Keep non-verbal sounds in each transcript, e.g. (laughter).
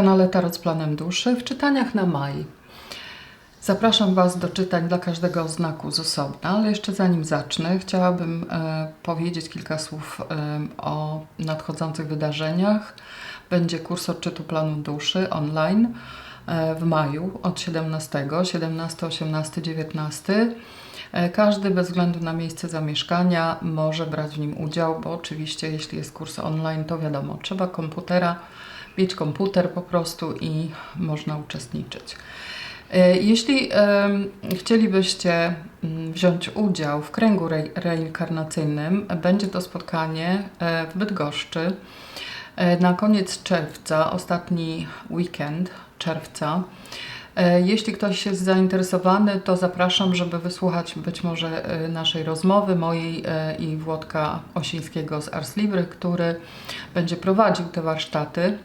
na kanale Tarot z Planem Duszy w czytaniach na maj. Zapraszam Was do czytań dla każdego znaku z osobna, ale jeszcze zanim zacznę, chciałabym e, powiedzieć kilka słów e, o nadchodzących wydarzeniach. Będzie kurs odczytu planu duszy online e, w maju od 17, 17, 18, 19. E, Każdy bez względu na miejsce zamieszkania może brać w nim udział, bo oczywiście jeśli jest kurs online, to wiadomo, trzeba komputera, mieć komputer po prostu i można uczestniczyć. E, Jeśli chcielibyście mm, wziąć udział w kręgu re- reinkarnacyjnym, będzie to spotkanie e, w Bydgoszczy e, na koniec czerwca, ostatni weekend czerwca. Jeśli ktoś jest zainteresowany, to zapraszam, żeby wysłuchać być może naszej rozmowy, mojej i Włodka Osińskiego z Ars Libry, który będzie prowadził te warsztaty.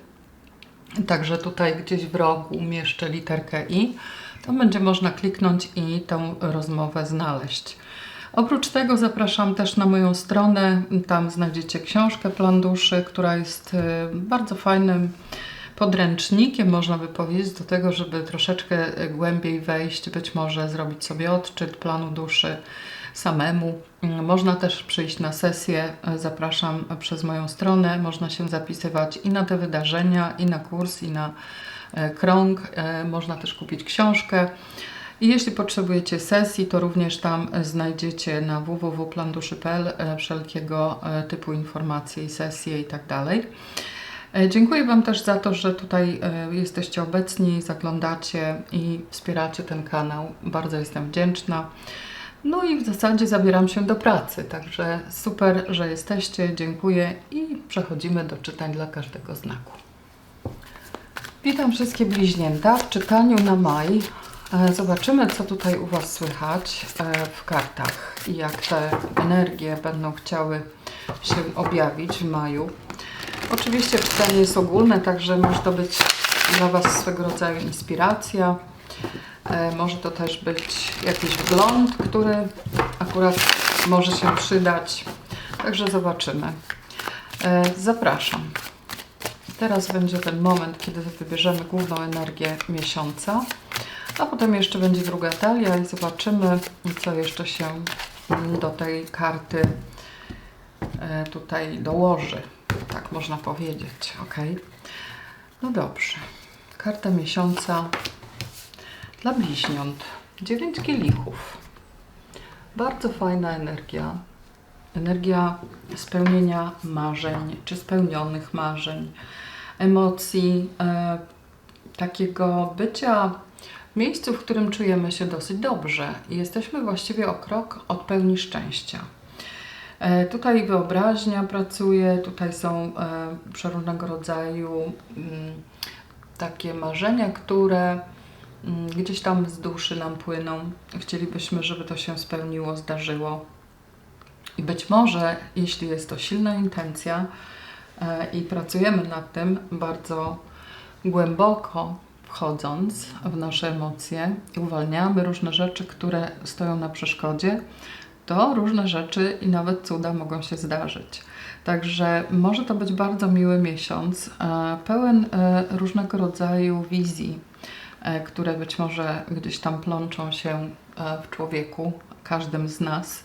Także tutaj gdzieś w rogu umieszczę literkę i. To będzie można kliknąć i tą rozmowę znaleźć. Oprócz tego zapraszam też na moją stronę. Tam znajdziecie książkę Plan Duszy, która jest y, bardzo fajnym podręcznikiem, można by powiedzieć, do tego, żeby troszeczkę y, głębiej wejść, być może zrobić sobie odczyt planu duszy samemu. Mm, Można też przyjść na sesję, y, zapraszam przez moją stronę. Można się zapisywać i na te wydarzenia, i na kurs, i na e, krąg. E, Można też kupić książkę. I jeśli potrzebujecie sesji, to również tam e, znajdziecie na www.planduszy.pl e, wszelkiego e, typu informacje i sesje i tak. E, Dziękuję Wam też za to, że tutaj e, jesteście obecni, zaglądacie i wspieracie ten kanał. Bardzo jestem wdzięczna. No i w zasadzie zabieram się do pracy, także super, że jesteście. Dziękuję i przechodzimy do czytań dla każdego znaku. Witam wszystkie bliźnięta w czytaniu na maj. E, Zobaczymy, co tutaj u Was słychać e, w kartach i jak te energie będą chciały się objawić w maju. Oczywiście czytanie jest ogólne, także może to być dla Was swego rodzaju inspiracja. E, Może to też być jakiś wgląd, który akurat może się przydać. Także zobaczymy. E, Zapraszam. Teraz będzie ten moment, kiedy wybierzemy główną energię miesiąca, a potem jeszcze będzie druga talia i zobaczymy, co jeszcze się do tej karty e, tutaj dołoży. Tak można powiedzieć, ok? No dobrze. Karta miesiąca dla bliźniąt. Dziewięć kielichów. Bardzo fajna energia. Energia spełnienia marzeń, czy spełnionych marzeń, emocji, e, takiego bycia w miejscu, w którym czujemy się dosyć dobrze i jesteśmy właściwie o krok od pełni szczęścia. E, Tutaj wyobraźnia pracuje, tutaj są e, przeróżnego rodzaju mm, takie marzenia, które gdzieś tam z duszy nam płyną. Chcielibyśmy, żeby to się spełniło, zdarzyło. I być może, jeśli jest to silna intencja e, i pracujemy nad tym bardzo głęboko, wchodząc w nasze emocje i uwalniamy różne rzeczy, które stoją na przeszkodzie, to różne rzeczy i nawet cuda mogą się zdarzyć. Także może to być bardzo miły miesiąc, e, pełen e, różnego rodzaju wizji, które być może gdzieś tam plączą się e, w człowieku, każdym z nas,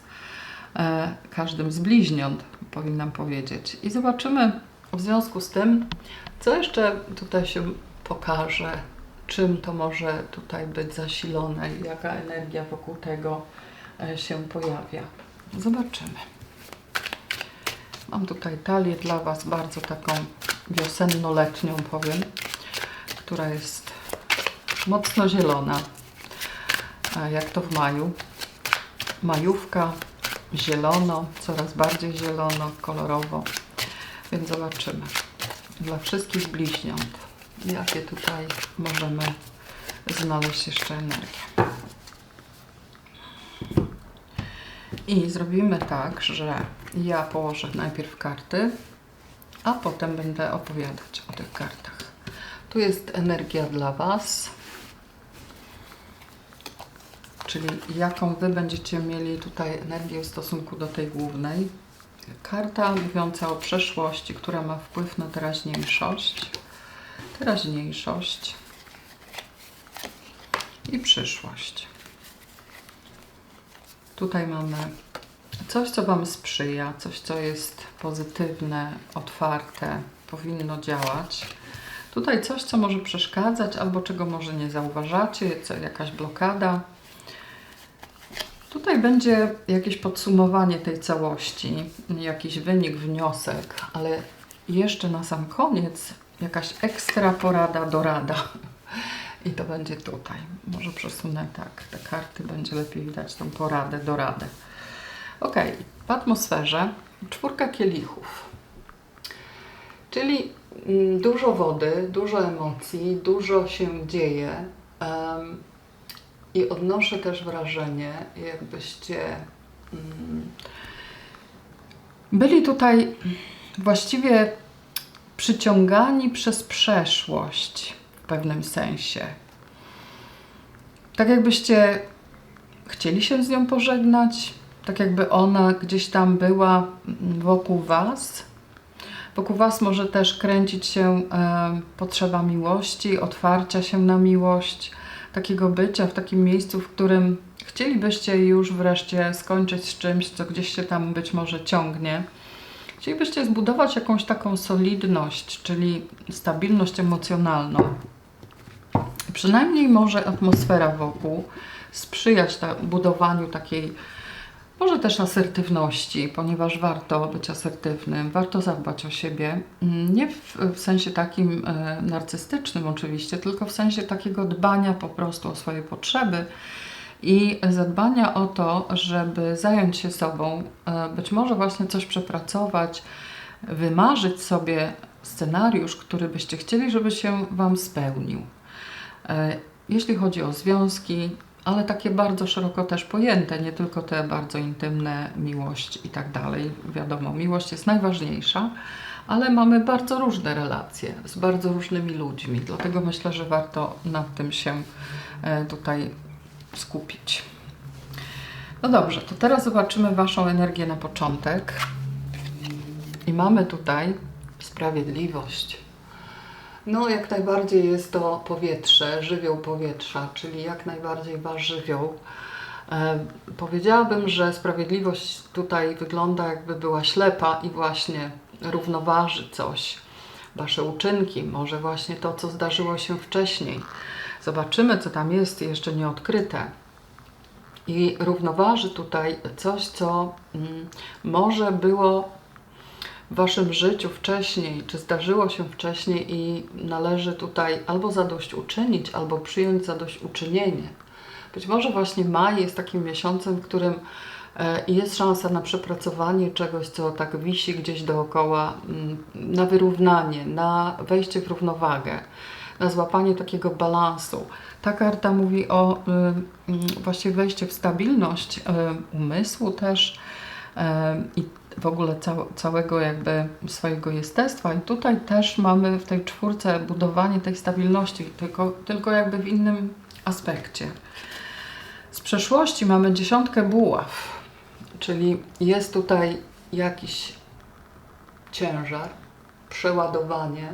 e, każdym z bliźniąt, powinnam powiedzieć. I zobaczymy w związku z tym, co jeszcze tutaj się pokaże, czym to może tutaj być zasilone i jaka energia wokół tego e, się pojawia. Zobaczymy. Mam tutaj talię dla Was bardzo taką wiosenno-letnią, powiem, która jest mocno zielona, jak to w maju. Majówka, zielono, coraz bardziej zielono, kolorowo. Więc zobaczymy. Dla wszystkich bliźniąt, jakie tutaj możemy znaleźć jeszcze energię. I zrobimy tak, że ja położę najpierw karty, a potem będę opowiadać o tych kartach. Tu jest energia dla Was, czyli jaką Wy będziecie mieli tutaj energię w stosunku do tej głównej. Karta mówiąca o przeszłości, która ma wpływ na teraźniejszość. teraźniejszość i przyszłość. Tutaj mamy coś, co Wam sprzyja, coś, co jest pozytywne, otwarte, powinno działać. Tutaj coś, co może przeszkadzać, albo czego może nie zauważacie, co, jakaś blokada. Tutaj będzie jakieś podsumowanie tej całości, jakiś wynik, wniosek, ale jeszcze na sam koniec jakaś ekstra porada, dorada. I to będzie tutaj. Może przesunę tak, te karty będzie lepiej widać tą poradę, doradę. Ok, w atmosferze czwórka kielichów. Czyli mm, dużo wody, dużo emocji, dużo się dzieje. I odnoszę też wrażenie, jakbyście mm, byli tutaj właściwie przyciągani przez przeszłość w pewnym sensie. Tak jakbyście chcieli się z nią pożegnać, tak jakby ona gdzieś tam była mm, wokół Was. Wokół Was może też kręcić się e, potrzeba miłości, otwarcia się na miłość, takiego bycia w takim miejscu, w którym chcielibyście już wreszcie skończyć z czymś, co gdzieś się tam być może ciągnie. Chcielibyście zbudować jakąś taką solidność, czyli stabilność emocjonalną. Przynajmniej może atmosfera wokół sprzyjać ta, budowaniu takiej, może też asertywności, ponieważ warto być asertywnym, warto zadbać o siebie. Mm, Nie w, w sensie takim e, narcystycznym oczywiście, tylko w sensie takiego dbania po prostu o swoje potrzeby i zadbania o to, żeby zająć się sobą, e, być może właśnie coś przepracować, wymarzyć sobie scenariusz, który byście chcieli, żeby się Wam spełnił. E, Jeśli chodzi o związki, ale takie bardzo szeroko też pojęte, nie tylko te bardzo intymne, miłość i tak dalej. Wiadomo, miłość jest najważniejsza, ale mamy bardzo różne relacje z bardzo różnymi ludźmi, dlatego myślę, że warto nad tym się e, tutaj skupić. No dobrze, to teraz zobaczymy Waszą energię na początek. I mamy tutaj sprawiedliwość. No, jak najbardziej jest to powietrze, żywioł powietrza, czyli jak najbardziej wasz żywioł. E, powiedziałabym, że sprawiedliwość tutaj wygląda jakby była ślepa i właśnie równoważy coś. Wasze uczynki, może właśnie to, co zdarzyło się wcześniej. Zobaczymy, co tam jest jeszcze nieodkryte. I równoważy tutaj coś, co mm, może było w Waszym życiu wcześniej, czy zdarzyło się wcześniej i należy tutaj albo zadośćuczynić, albo przyjąć zadośćuczynienie. Być może właśnie maj jest takim miesiącem, w którym e, jest szansa na przepracowanie czegoś, co tak wisi gdzieś dookoła, mm, na wyrównanie, na wejście w równowagę, na złapanie takiego balansu. Ta karta mówi o y, mm, właśnie wejście w stabilność y, umysłu też y, i w ogóle cał, całego jakby swojego jestestwa. I tutaj też mamy w tej czwórce budowanie tej stabilności, tylko, tylko jakby w innym aspekcie. Z przeszłości mamy dziesiątkę buław, czyli jest tutaj jakiś ciężar, przeładowanie.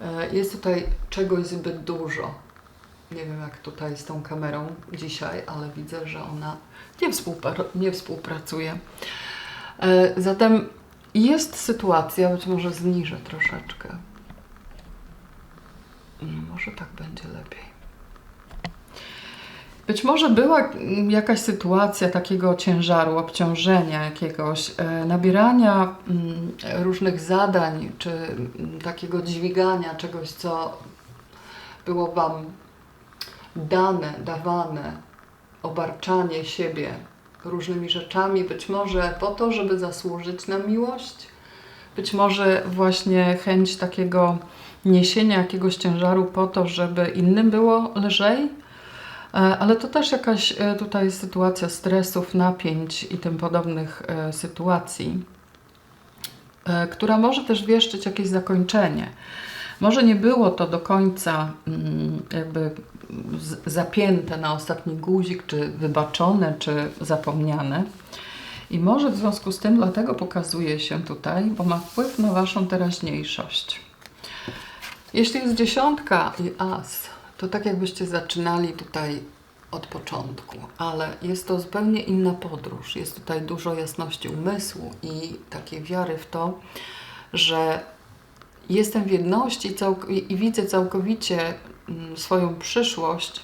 E, Jest tutaj czegoś zbyt dużo. Nie wiem, jak tutaj z tą kamerą dzisiaj, ale widzę, że ona nie, współpra- nie współpracuje. E, Zatem jest sytuacja, być może zniżę troszeczkę. Mm, Może tak będzie lepiej. Być może była jakaś sytuacja takiego ciężaru, obciążenia jakiegoś, e, nabierania mm, różnych zadań, czy mm, takiego dźwigania czegoś, co było Wam dane, dawane, obarczanie siebie różnymi rzeczami, być może po to, żeby zasłużyć na miłość, być może właśnie chęć takiego niesienia jakiegoś ciężaru po to, żeby innym było lżej, E, ale to też jakaś e, tutaj sytuacja stresów, napięć i tym podobnych e, sytuacji, która może też wieszczyć jakieś zakończenie. Może nie było to do końca mm, jakby zapięte na ostatni guzik, czy wybaczone, czy zapomniane. I może w związku z tym dlatego pokazuje się tutaj, bo ma wpływ na Waszą teraźniejszość. Jeśli jest dziesiątka i as, to tak jakbyście zaczynali tutaj od początku, ale jest to zupełnie inna podróż. Jest tutaj dużo jasności umysłu i takiej wiary w to, że jestem w jedności całk- i widzę całkowicie swoją przyszłość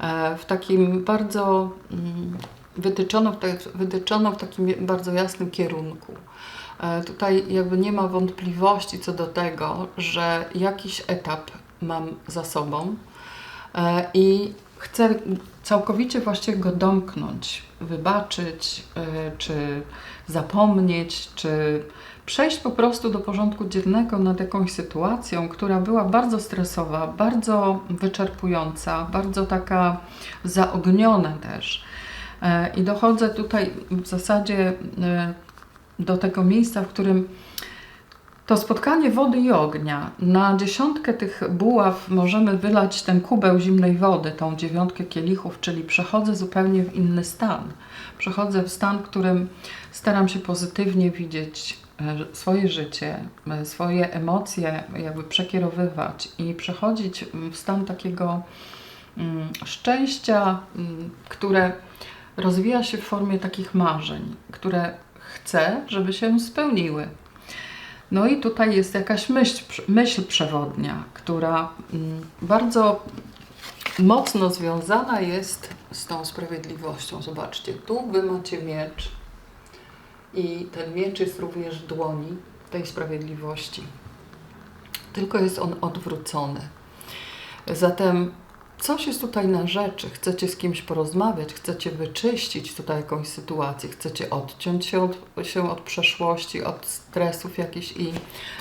e, w takim bardzo mm, wytyczono w, te, wytyczono w takim bardzo jasnym kierunku. E, Tutaj jakby nie ma wątpliwości co do tego, że jakiś etap mam za sobą e, i chcę całkowicie właściwie go domknąć, wybaczyć, e, czy zapomnieć, czy przejść po prostu do porządku dziennego nad jakąś sytuacją, która była bardzo stresowa, bardzo wyczerpująca, bardzo taka zaogniona też. E, I dochodzę tutaj w zasadzie e, do tego miejsca, w którym to spotkanie wody i ognia. Na dziesiątkę tych buław możemy wylać ten kubeł zimnej wody, tą dziewiątkę kielichów, czyli przechodzę zupełnie w inny stan. Przechodzę w stan, w którym staram się pozytywnie widzieć e, swoje życie, e, swoje emocje, jakby przekierowywać i przechodzić w stan takiego mm, szczęścia, mm, które rozwija się w formie takich marzeń, które chcę, żeby się spełniły. No i tutaj jest jakaś myśl, myśl przewodnia, która mm, bardzo mocno związana jest z tą sprawiedliwością. Zobaczcie, tu wy macie miecz i ten miecz jest również dłoni tej sprawiedliwości. Tylko jest on odwrócony. Zatem coś jest tutaj na rzeczy. Chcecie z kimś porozmawiać, chcecie wyczyścić tutaj jakąś sytuację, chcecie odciąć się od, się od przeszłości, od stresów jakichś i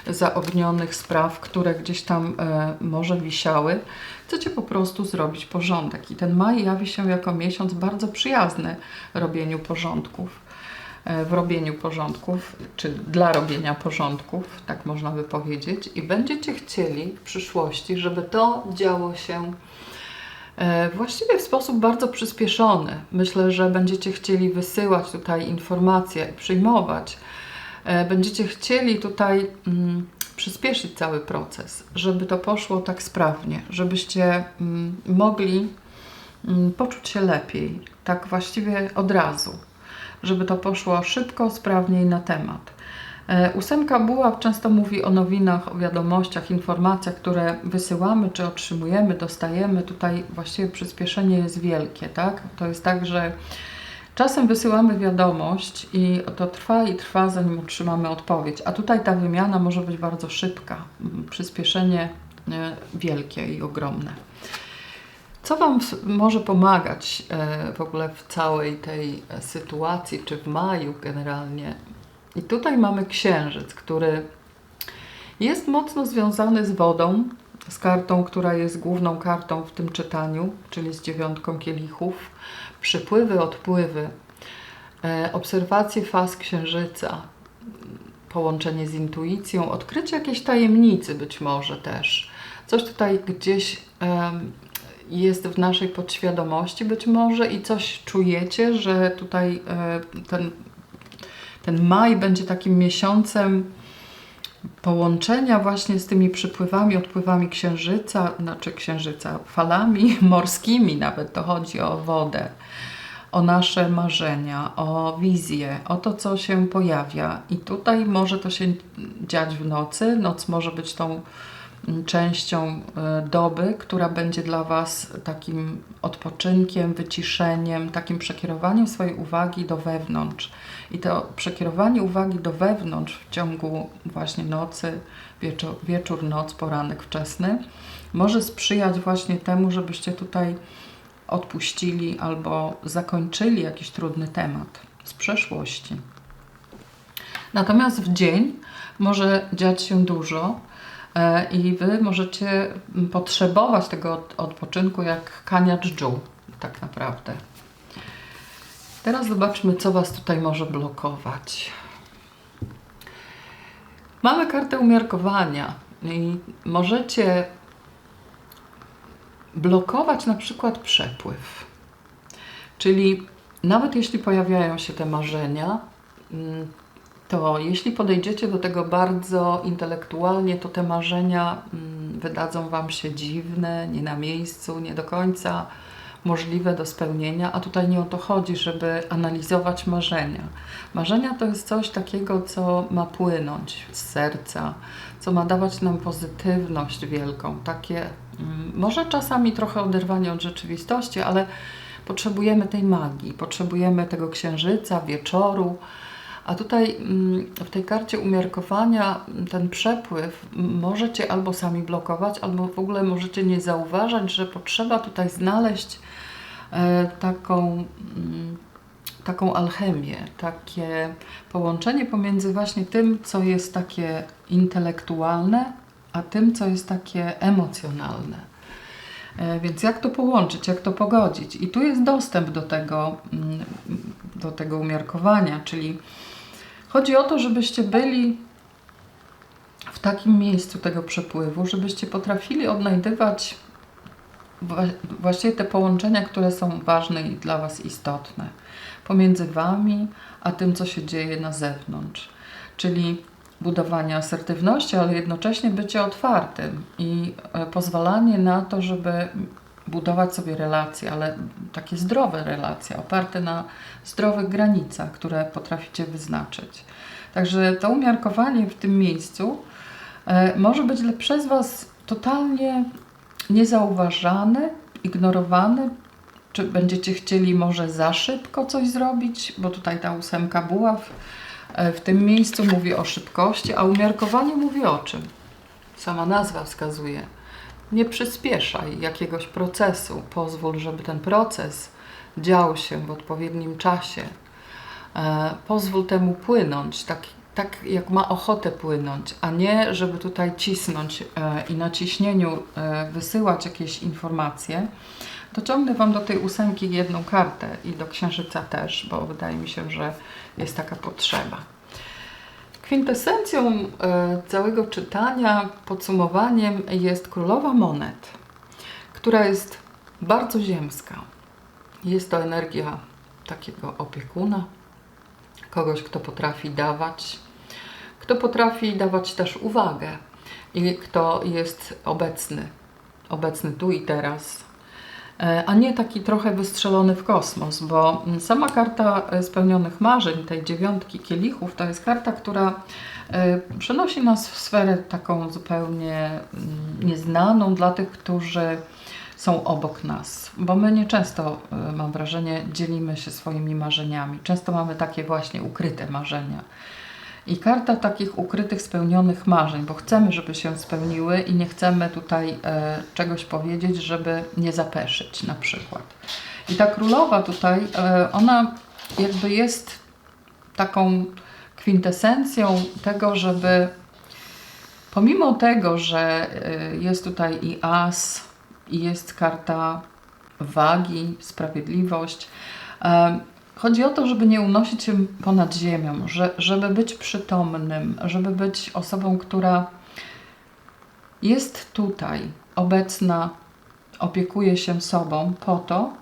zaognionych spraw, które gdzieś tam e, może wisiały. Chcecie po prostu zrobić porządek. I ten maj jawi się jako miesiąc bardzo przyjazny robieniu porządków e, w robieniu porządków, czy dla robienia porządków, tak można by powiedzieć, i będziecie chcieli w przyszłości, żeby to działo się Właściwie w sposób bardzo przyspieszony. Myślę, że będziecie chcieli wysyłać tutaj informacje, przyjmować. E, Będziecie chcieli tutaj mm, przyspieszyć cały proces, żeby to poszło tak sprawnie, żebyście mm, mogli mm, poczuć się lepiej, tak właściwie od razu, żeby to poszło szybko, sprawnie i na temat. E, Ósemka buław często mówi o nowinach, o wiadomościach, informacjach, które wysyłamy czy otrzymujemy, dostajemy. Tutaj właściwie przyspieszenie jest wielkie, tak? To jest tak, że czasem wysyłamy wiadomość i to trwa i trwa, zanim otrzymamy odpowiedź, a tutaj ta wymiana może być bardzo szybka. Przyspieszenie e, wielkie i ogromne. Co Wam może pomagać e, w ogóle w całej tej sytuacji, czy w maju generalnie? I tutaj mamy księżyc, który jest mocno związany z wodą, z kartą, która jest główną kartą w tym czytaniu, czyli z dziewiątką kielichów. Przypływy, odpływy, e, obserwacje faz księżyca, połączenie z intuicją, odkrycie jakiejś tajemnicy być może też. Coś tutaj gdzieś jest w naszej podświadomości być może i coś czujecie, że tutaj e, ten ten maj będzie takim miesiącem połączenia właśnie z tymi przypływami, odpływami księżyca, znaczy księżyca, falami (laughs) morskimi nawet, to chodzi o wodę, o nasze marzenia, o wizję, o to, co się pojawia. I tutaj może to się dziać w nocy. Noc może być tą częścią e, doby, która będzie dla Was takim odpoczynkiem, wyciszeniem, takim przekierowaniem swojej uwagi do wewnątrz. I to przekierowanie uwagi do wewnątrz w ciągu właśnie nocy, wieczór, wieczór noc, poranek wczesny, może sprzyjać właśnie temu, żebyście tutaj odpuścili albo zakończyli jakiś trudny temat z przeszłości. Natomiast w dzień może dziać się dużo i Wy możecie potrzebować tego od- odpoczynku jak kania dżdżu, tak naprawdę. Teraz zobaczmy, co Was tutaj może blokować. Mamy kartę umiarkowania i możecie blokować na przykład przepływ. Czyli nawet jeśli pojawiają się te marzenia, mm, to jeśli podejdziecie do tego bardzo intelektualnie, to te marzenia mm, wydadzą Wam się dziwne, nie na miejscu, nie do końca możliwe do spełnienia, a tutaj nie o to chodzi, żeby analizować marzenia. Marzenia to jest coś takiego, co ma płynąć z serca, co ma dawać nam pozytywność wielką, takie mm, może czasami trochę oderwanie od rzeczywistości, ale potrzebujemy tej magii, potrzebujemy tego księżyca, wieczoru. A tutaj mm, w tej karcie umiarkowania mm, ten przepływ możecie albo sami blokować, albo w ogóle możecie nie zauważać, że potrzeba tutaj znaleźć e, taką, mm, taką alchemię, takie połączenie pomiędzy właśnie tym, co jest takie intelektualne, a tym, co jest takie emocjonalne. E, Więc jak to połączyć, jak to pogodzić? I tu jest dostęp do tego, do tego umiarkowania, czyli chodzi o to, żebyście byli w takim miejscu tego przepływu, żebyście potrafili odnajdywać wła- właściwie te połączenia, które są ważne i dla Was istotne pomiędzy Wami a tym, co się dzieje na zewnątrz. Czyli budowanie asertywności, ale jednocześnie bycie otwartym i e, pozwalanie na to, żeby budować sobie relacje, ale takie zdrowe relacje, oparte na zdrowych granicach, które potraficie wyznaczyć. Także to umiarkowanie w tym miejscu e, może być przez Was totalnie niezauważane, ignorowane. Czy będziecie chcieli może za szybko coś zrobić, bo tutaj ta ósemka buław e, w tym miejscu mówi o szybkości, a umiarkowanie mówi o czym? Sama nazwa wskazuje. Nie przyspieszaj jakiegoś procesu, pozwól, żeby ten proces dział się w odpowiednim czasie. E, pozwól temu płynąć, tak, tak jak ma ochotę płynąć, a nie żeby tutaj cisnąć e, i na ciśnieniu e, wysyłać jakieś informacje. Dociągnę Wam do tej ósemki jedną kartę i do księżyca też, bo wydaje mi się, że jest taka potrzeba. Kwintesencją e, całego czytania, podsumowaniem jest królowa monet, która jest bardzo ziemska. Jest to energia takiego opiekuna, kogoś, kto potrafi dawać, kto potrafi dawać też uwagę i kto jest obecny, obecny tu i teraz, a nie taki trochę wystrzelony w kosmos, bo mm, sama karta e, spełnionych marzeń, tej dziewiątki kielichów, to jest karta, która e, przenosi nas w sferę taką zupełnie mm, nieznaną dla tych, którzy są obok nas, bo my nieczęsto, e, mam wrażenie, dzielimy się swoimi marzeniami. Często mamy takie właśnie ukryte marzenia. I karta takich ukrytych, spełnionych marzeń, bo chcemy, żeby się spełniły i nie chcemy tutaj e, czegoś powiedzieć, żeby nie zapeszyć na przykład. I ta królowa tutaj, e, ona jakby jest taką kwintesencją tego, żeby pomimo tego, że e, jest tutaj i as, i jest karta wagi, sprawiedliwość, e, Chodzi o to, żeby nie unosić się ponad ziemią, że, żeby być przytomnym, żeby być osobą, która jest tutaj, obecna, opiekuje się sobą po to,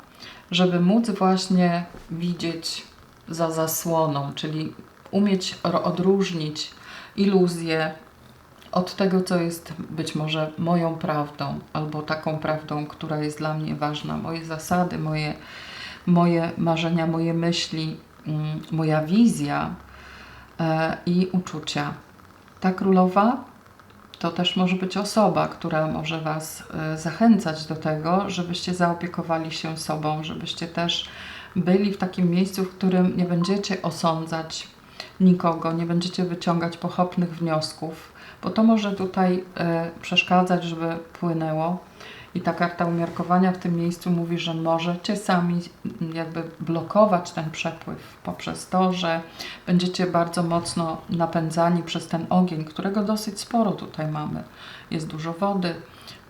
żeby móc właśnie widzieć za zasłoną, czyli umieć odróżnić iluzję od tego, co jest być może moją prawdą, albo taką prawdą, która jest dla mnie ważna, moje zasady, moje moje marzenia, moje myśli, mm, moja wizja e, i uczucia. Ta królowa to też może być osoba, która może Was e, zachęcać do tego, żebyście zaopiekowali się sobą, żebyście też byli w takim miejscu, w którym nie będziecie osądzać nikogo, nie będziecie wyciągać pochopnych wniosków, bo to może tutaj e, przeszkadzać, żeby płynęło. I ta karta umiarkowania w tym miejscu mówi, że możecie sami jakby blokować ten przepływ poprzez to, że będziecie bardzo mocno napędzani przez ten ogień, którego dosyć sporo tutaj mamy. Jest dużo wody,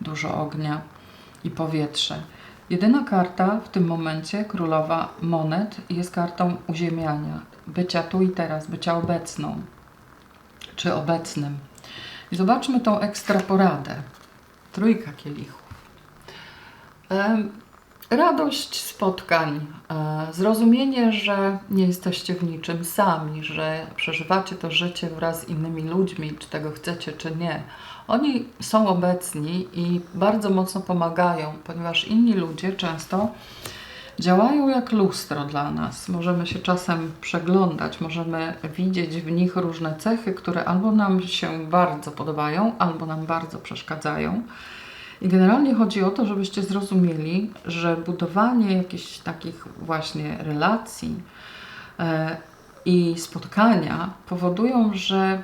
dużo ognia i powietrze. Jedyna karta w tym momencie, królowa monet, jest kartą uziemiania, bycia tu i teraz, bycia obecną czy obecnym. I zobaczmy tą ekstra poradę. Trójka kielichów. Radość spotkań, e, zrozumienie, że nie jesteście w niczym sami, że przeżywacie to życie wraz z innymi ludźmi, czy tego chcecie, czy nie. Oni są obecni i bardzo mocno pomagają, ponieważ inni ludzie często działają jak lustro dla nas. Możemy się czasem przeglądać, możemy widzieć w nich różne cechy, które albo nam się bardzo podobają, albo nam bardzo przeszkadzają. I generalnie chodzi o to, żebyście zrozumieli, że budowanie jakichś takich właśnie relacji e, i spotkania powodują, że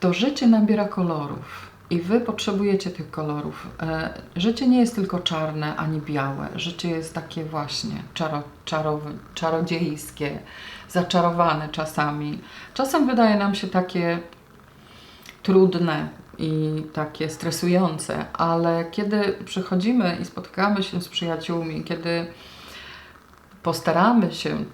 to życie nabiera kolorów. I wy potrzebujecie tych kolorów. E, życie nie jest tylko czarne ani białe. Życie jest takie właśnie czaro, czarowe, czarodziejskie, zaczarowane czasami. Czasem wydaje nam się takie trudne i takie stresujące, ale kiedy przychodzimy i spotykamy się z przyjaciółmi, kiedy postaramy się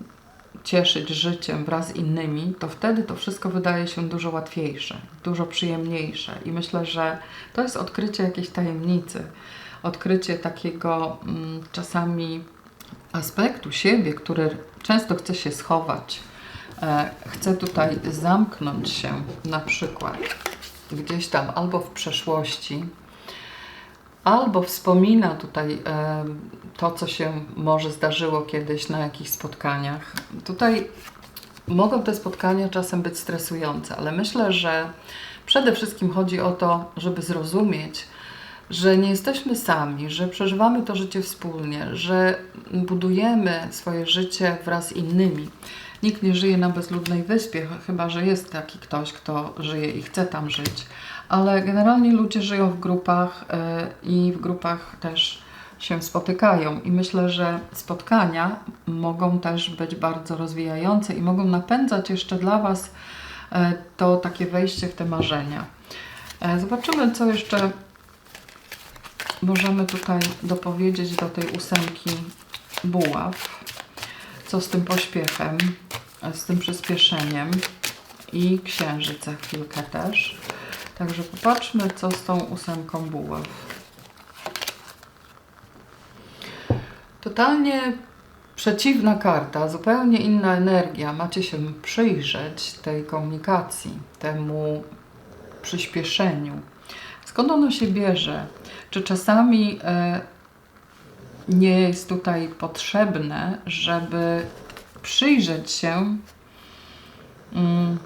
cieszyć życiem wraz z innymi, to wtedy to wszystko wydaje się dużo łatwiejsze, dużo przyjemniejsze. I myślę, że to jest odkrycie jakiejś tajemnicy, odkrycie takiego mm, czasami aspektu siebie, który często chce się schować. E, chce tutaj zamknąć się na przykład gdzieś tam albo w przeszłości, albo wspomina tutaj e, to, co się może zdarzyło kiedyś na jakichś spotkaniach. Tutaj mogą te spotkania czasem być stresujące, ale myślę, że przede wszystkim chodzi o to, żeby zrozumieć, że nie jesteśmy sami, że przeżywamy to życie wspólnie, że budujemy swoje życie wraz z innymi. Nikt nie żyje na bezludnej wyspie, chyba że jest taki ktoś, kto żyje i chce tam żyć. Ale generalnie ludzie żyją w grupach e, i w grupach też się spotykają. I myślę, że spotkania mogą też być bardzo rozwijające i mogą napędzać jeszcze dla Was e, to takie wejście w te marzenia. E, zobaczymy, co jeszcze możemy tutaj dopowiedzieć do tej ósemki buław. Co z tym pośpiechem, z tym przyspieszeniem i księżyc za chwilkę też. Także popatrzmy, co z tą ósemką buław. Totalnie przeciwna karta, zupełnie inna energia. Macie się przyjrzeć tej komunikacji, temu przyspieszeniu. Skąd ono się bierze? Czy czasami e, nie jest tutaj potrzebne, żeby przyjrzeć się mm,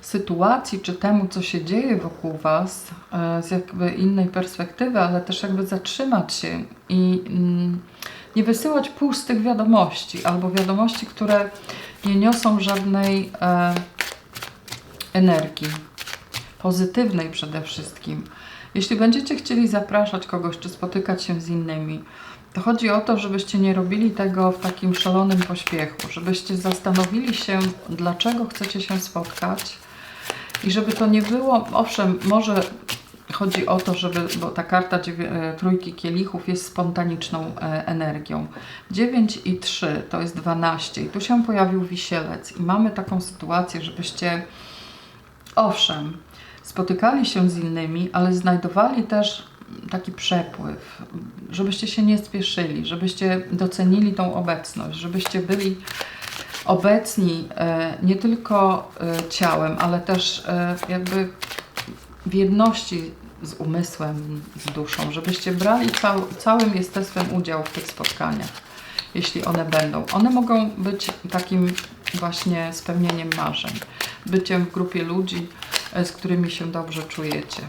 sytuacji czy temu, co się dzieje wokół Was e, z jakby innej perspektywy, ale też jakby zatrzymać się i mm, nie wysyłać pustych wiadomości albo wiadomości, które nie niosą żadnej e, energii, pozytywnej przede wszystkim. Jeśli będziecie chcieli zapraszać kogoś czy spotykać się z innymi, to chodzi o to, żebyście nie robili tego w takim szalonym pośpiechu, żebyście zastanowili się, dlaczego chcecie się spotkać i żeby to nie było, owszem, może chodzi o to, żeby, bo ta karta e, trójki kielichów jest spontaniczną e, energią. 9 i 3 to jest 12 i tu się pojawił wisielec i mamy taką sytuację, żebyście owszem, spotykali się z innymi, ale znajdowali też taki przepływ, żebyście się nie spieszyli, żebyście docenili tą obecność, żebyście byli obecni e, nie tylko e, ciałem, ale też e, jakby w jedności z umysłem, z duszą, żebyście brali cał, całym jestestwem udział w tych spotkaniach, jeśli one będą. One mogą być takim właśnie spełnieniem marzeń, byciem w grupie ludzi, z którymi się dobrze czujecie.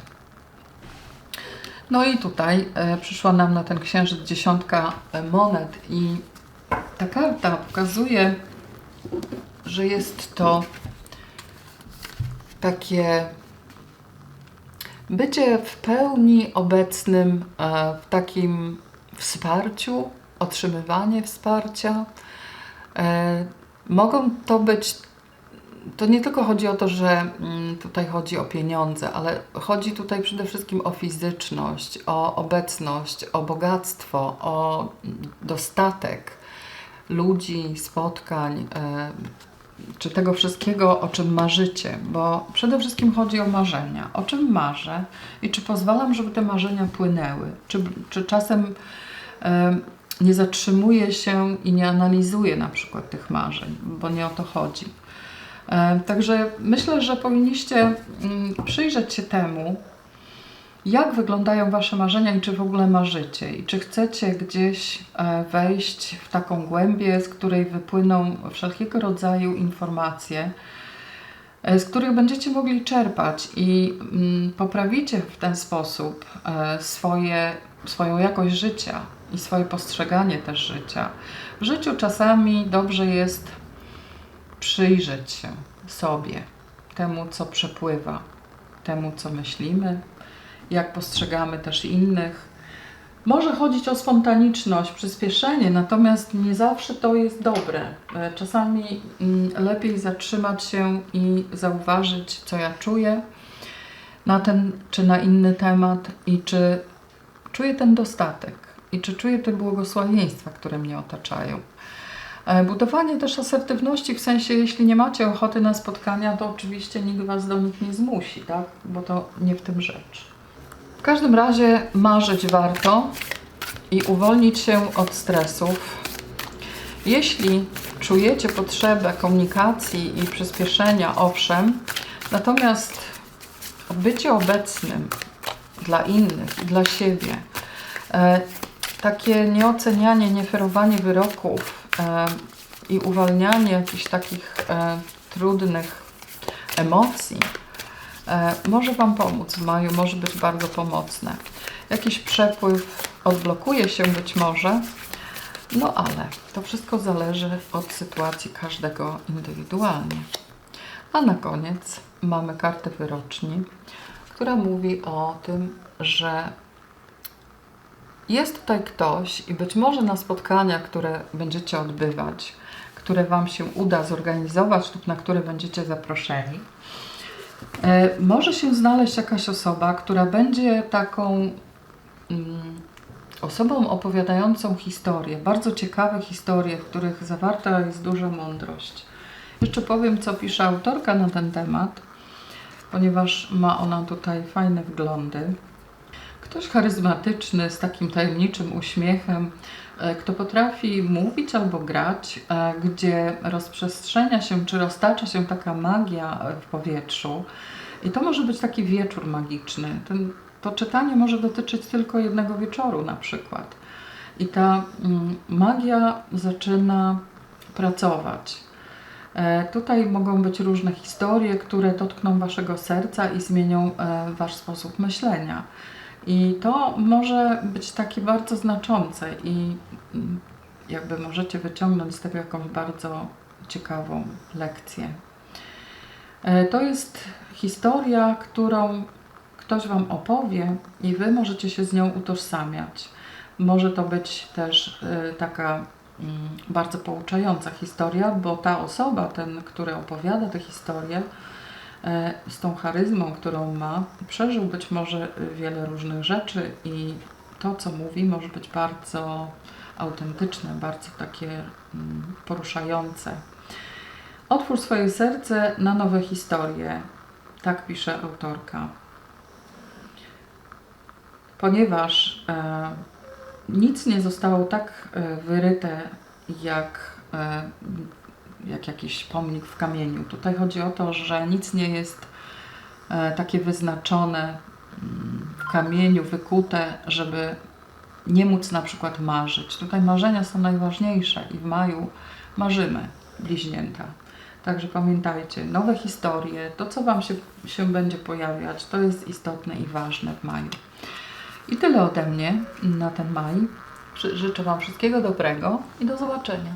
No i tutaj e, przyszła nam na ten księżyc dziesiątka monet i ta karta pokazuje, że jest to takie bycie w pełni obecnym e, w takim wsparciu, otrzymywanie wsparcia. E, mogą to być to nie tylko chodzi o to, że mm, tutaj chodzi o pieniądze, ale chodzi tutaj przede wszystkim o fizyczność, o obecność, o bogactwo, o dostatek ludzi, spotkań, e, czy tego wszystkiego, o czym marzycie, bo przede wszystkim chodzi o marzenia. O czym marzę i czy pozwalam, żeby te marzenia płynęły? Czy, czy czasem e, nie zatrzymuję się i nie analizuję na przykład tych marzeń, bo nie o to chodzi. E, Także myślę, że powinniście mm, przyjrzeć się temu, jak wyglądają Wasze marzenia i czy w ogóle marzycie? I czy chcecie gdzieś e, wejść w taką głębię, z której wypłyną wszelkiego rodzaju informacje, e, z których będziecie mogli czerpać i mm, poprawicie w ten sposób swoje, swoją jakość życia i swoje postrzeganie też życia. W życiu czasami dobrze jest przyjrzeć się sobie, temu, co przepływa, temu, co myślimy, jak postrzegamy też innych. Może chodzić o spontaniczność, przyspieszenie, natomiast nie zawsze to jest dobre. E, Czasami mm, lepiej zatrzymać się i zauważyć, co ja czuję na ten czy na inny temat i czy czuję ten dostatek i czy czuję te błogosławieństwa, które mnie otaczają. E, Budowanie też asertywności, w sensie, jeśli nie macie ochoty na spotkania, to oczywiście nikt Was do nich nie zmusi, tak? Bo to nie w tym rzecz. W każdym razie marzyć warto i uwolnić się od stresów. Jeśli czujecie potrzebę komunikacji i przyspieszenia, owszem, natomiast bycie obecnym dla innych, dla siebie, e, takie nieocenianie, nieferowanie wyroków i uwalnianie jakichś takich e, trudnych emocji, e, może Wam pomóc w maju, może być bardzo pomocne. Jakiś przepływ odblokuje się być może, no ale to wszystko zależy od sytuacji każdego indywidualnie. A na koniec mamy kartę wyroczni, która mówi o tym, że jest tutaj ktoś i być może na spotkania, które będziecie odbywać, które Wam się uda zorganizować lub na które będziecie zaproszeni, e, może się znaleźć jakaś osoba, która będzie taką mm, osobą opowiadającą historie, bardzo ciekawe historie, w których zawarta jest duża mądrość. Jeszcze powiem, co pisze autorka na ten temat, ponieważ ma ona tutaj fajne wglądy. Ktoś charyzmatyczny, z takim tajemniczym uśmiechem, e, kto potrafi mówić albo grać, e, gdzie rozprzestrzenia się czy roztacza się taka magia w powietrzu. I to może być taki wieczór magiczny. Ten, to czytanie może dotyczyć tylko jednego wieczoru na przykład. I ta mm, magia zaczyna pracować. E, Tutaj mogą być różne historie, które dotkną Waszego serca i zmienią Wasz sposób myślenia. I to może być takie bardzo znaczące i mm, jakby możecie wyciągnąć z tego jakąś bardzo ciekawą lekcję. E, To jest historia, którą ktoś Wam opowie i Wy możecie się z nią utożsamiać. Może to być też e, taka mm, bardzo pouczająca historia, bo ta osoba, ten, który opowiada tę historię, z tą charyzmą, którą ma, przeżył być może wiele różnych rzeczy i to, co mówi, może być bardzo autentyczne, bardzo takie mm, poruszające. Otwórz swoje serce na nowe historie. Tak pisze autorka. Ponieważ e, nic nie zostało tak e, wyryte jak, e, jak jakiś pomnik w kamieniu. Tutaj chodzi o to, że nic nie jest e, takie wyznaczone mm, w kamieniu, wykute, żeby nie móc na przykład marzyć. Tutaj marzenia są najważniejsze i w maju marzymy bliźnięta. Także pamiętajcie, nowe historie, to co Wam się, się będzie pojawiać, to jest istotne i ważne w maju. I tyle ode mnie na ten maj. Ży- Życzę Wam wszystkiego dobrego i do zobaczenia.